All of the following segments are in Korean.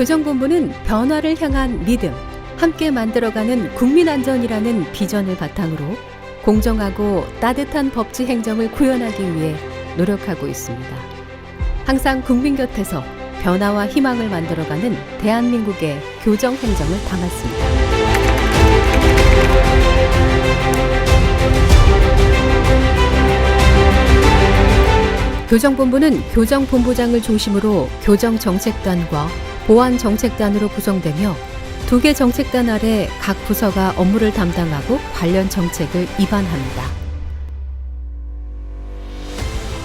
교정본부는 변화를 향한 믿음, 함께 만들어가는 국민안전이라는 비전을 바탕으로 공정하고 따뜻한 법치 행정을 구현하기 위해 노력하고 있습니다. 항상 국민 곁에서 변화와 희망을 만들어가는 대한민국의 교정 행정을 담았습니다. 교정본부는 교정본부장을 중심으로 교정정책단과 보안 정책단으로 구성되며 두 개 정책단 아래 각 부서가 업무를 담당하고 관련 정책을 입안합니다.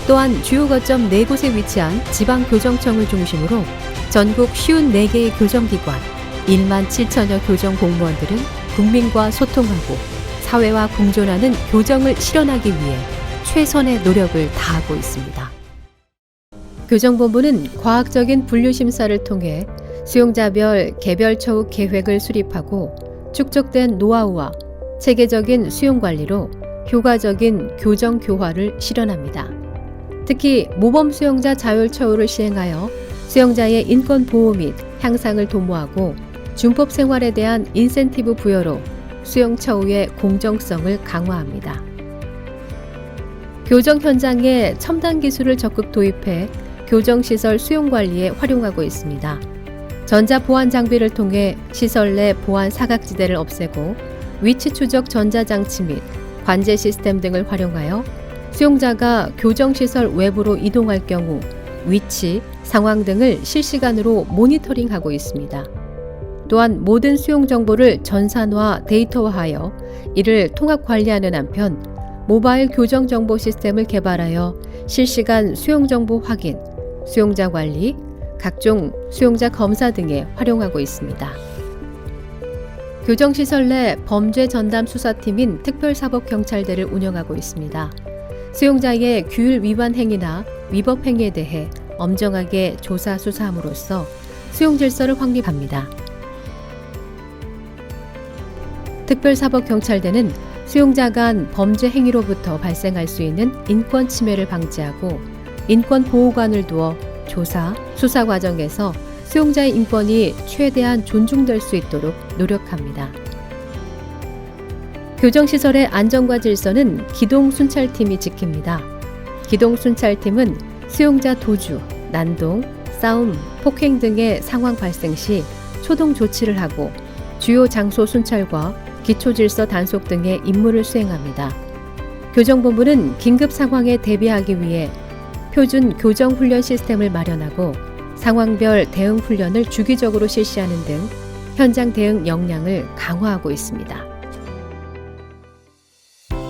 또한 주요 거점 네 곳에 위치한 지방교정청을 중심으로 전국 54개의 교정기관, 1만 7천여 교정 공무원들은 국민과 소통하고 사회와 공존하는 교정을 실현하기 위해 최선의 노력을 다하고 있습니다. 교정본부는 과학적인 분류 심사를 통해 수용자별 개별 처우 계획을 수립하고 축적된 노하우와 체계적인 수용 관리로 효과적인 교정 교화를 실현합니다. 특히 모범 수용자 자율 처우를 시행하여 수용자의 인권 보호 및 향상을 도모하고 준법 생활에 대한 인센티브 부여로 수용 처우의 공정성을 강화합니다. 교정 현장에 첨단 기술을 적극 도입해 교정시설 수용 관리에 활용하고 있습니다. 전자 보안 장비를 통해 시설 내 보안 사각지대를 없애고 위치 추적 전자장치 및 관제 시스템 등을 활용하여 수용자가 교정시설 외부로 이동할 경우 위치, 상황 등을 실시간으로 모니터링하고 있습니다. 또한 모든 수용 정보를 전산화 데이터화하여 이를 통합 관리하는 한편 모바일 교정 정보 시스템을 개발하여 실시간 수용 정보 확인, 수용자 관리, 각종 수용자 검사 등에 활용하고 있습니다. 교정시설 내 범죄 전담 수사팀인 특별사법경찰대를 운영하고 있습니다. 수용자의 규율 위반 행위나 위법 행위에 대해 엄정하게 조사 수사함으로써 수용 질서를 확립합니다. 특별사법경찰대는 수용자 간 범죄 행위로부터 발생할 수 있는 인권 침해를 방지하고 인권 보호관을 두어 조사, 수사 과정에서 수용자의 인권이 최대한 존중될 수 있도록 노력합니다. 교정시설의 안전과 질서는 기동순찰팀이 지킵니다. 기동순찰팀은 수용자 도주, 난동, 싸움, 폭행 등의 상황 발생 시 초동 조치를 하고 주요 장소 순찰과 기초질서 단속 등의 임무를 수행합니다. 교정본부는 긴급 상황에 대비하기 위해 표준 교정 훈련 시스템을 마련하고 상황별 대응 훈련을 주기적으로 실시하는 등 현장 대응 역량을 강화하고 있습니다.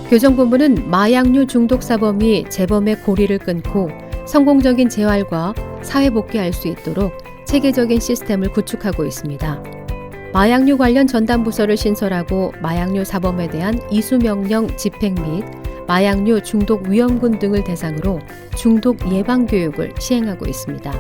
교정본부는 마약류 중독 사범이 재범의 고리를 끊고 성공적인 재활과 사회 복귀할 수 있도록 체계적인 시스템을 구축하고 있습니다. 마약류 관련 전담 부서를 신설하고 마약류 사범에 대한 이수 명령 집행 및 마약류 중독 위험군 등을 대상으로 중독 예방 교육을 시행하고 있습니다.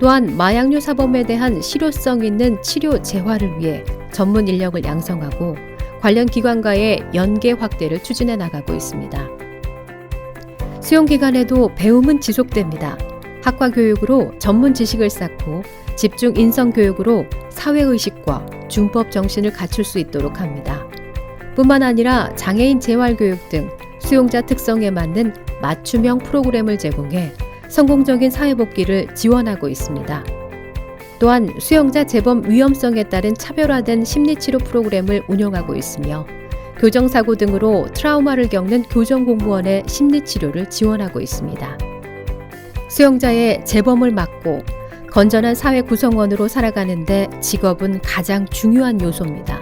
또한 마약류 사범에 대한 실효성 있는 치료 재활을 위해 전문 인력을 양성하고 관련 기관과의 연계 확대를 추진해 나가고 있습니다. 수용 기간에도 배움은 지속됩니다. 학과 교육으로 전문 지식을 쌓고 집중 인성 교육으로 사회 의식과 준법 정신을 갖출 수 있도록 합니다. 뿐만 아니라 장애인 재활 교육 등 수용자 특성에 맞는 맞춤형 프로그램을 제공해 성공적인 사회 복귀를 지원하고 있습니다. 또한 수용자 재범 위험성에 따른 차별화된 심리치료 프로그램을 운영하고 있으며 교정사고 등으로 트라우마를 겪는 교정 공무원의 심리치료를 지원하고 있습니다. 수용자의 재범을 막고 건전한 사회 구성원으로 살아가는데 직업은 가장 중요한 요소입니다.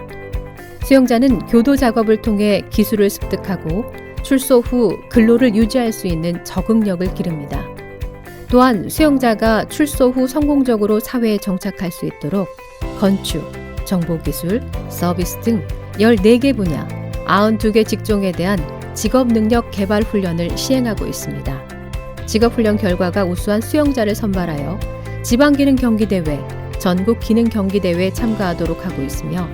수용자는 교도 작업을 통해 기술을 습득하고 출소 후 근로를 유지할 수 있는 적응력을 기릅니다. 또한 수용자가 출소 후 성공적으로 사회에 정착할 수 있도록 건축, 정보기술, 서비스 등 14개 분야, 92개 직종에 대한 직업 능력 개발 훈련을 시행하고 있습니다. 직업 훈련 결과가 우수한 수용자를 선발하여 지방기능 경기대회, 전국 기능 경기대회에 참가하도록 하고 있으며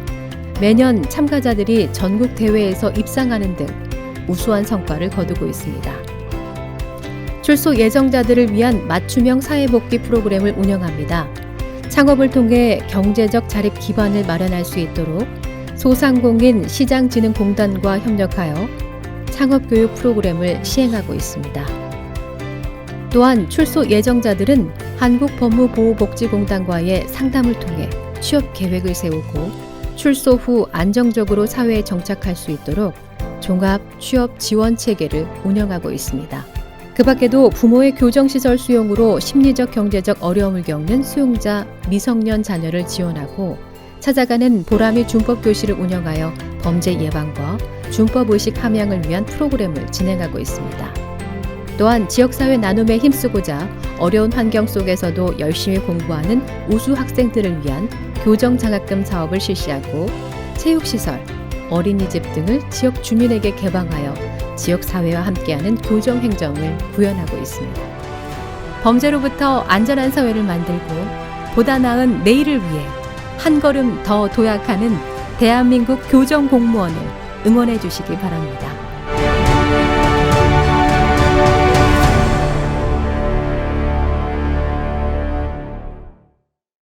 매년 참가자들이 전국 대회에서 입상하는 등 우수한 성과를 거두고 있습니다. 출소 예정자들을 위한 맞춤형 사회복귀 프로그램을 운영합니다. 창업을 통해 경제적 자립 기반을 마련할 수 있도록 소상공인 시장진흥공단과 협력하여 창업교육 프로그램을 시행하고 있습니다. 또한 출소 예정자들은 한국법무보호복지공단과의 상담을 통해 취업 계획을 세우고 출소 후 안정적으로 사회에 정착할 수 있도록 종합 취업 지원 체계를 운영하고 있습니다. 그 밖에도 부모의 교정시설 수용으로 심리적 경제적 어려움을 겪는 수용자 미성년 자녀를 지원하고 찾아가는 보람이 준법 교실을 운영하여 범죄 예방과 준법 의식 함양을 위한 프로그램을 진행하고 있습니다. 또한 지역사회 나눔에 힘쓰고자 어려운 환경 속에서도 열심히 공부하는 우수 학생들을 위한 교정 장학금 사업을 실시하고 체육시설, 어린이집 등을 지역 주민에게 개방하여 지역 사회와 함께하는 교정 행정을 구현하고 있습니다. 범죄로부터 안전한 사회를 만들고 보다 나은 내일을 위해 한 걸음 더 도약하는 대한민국 교정 공무원을 응원해 주시기 바랍니다.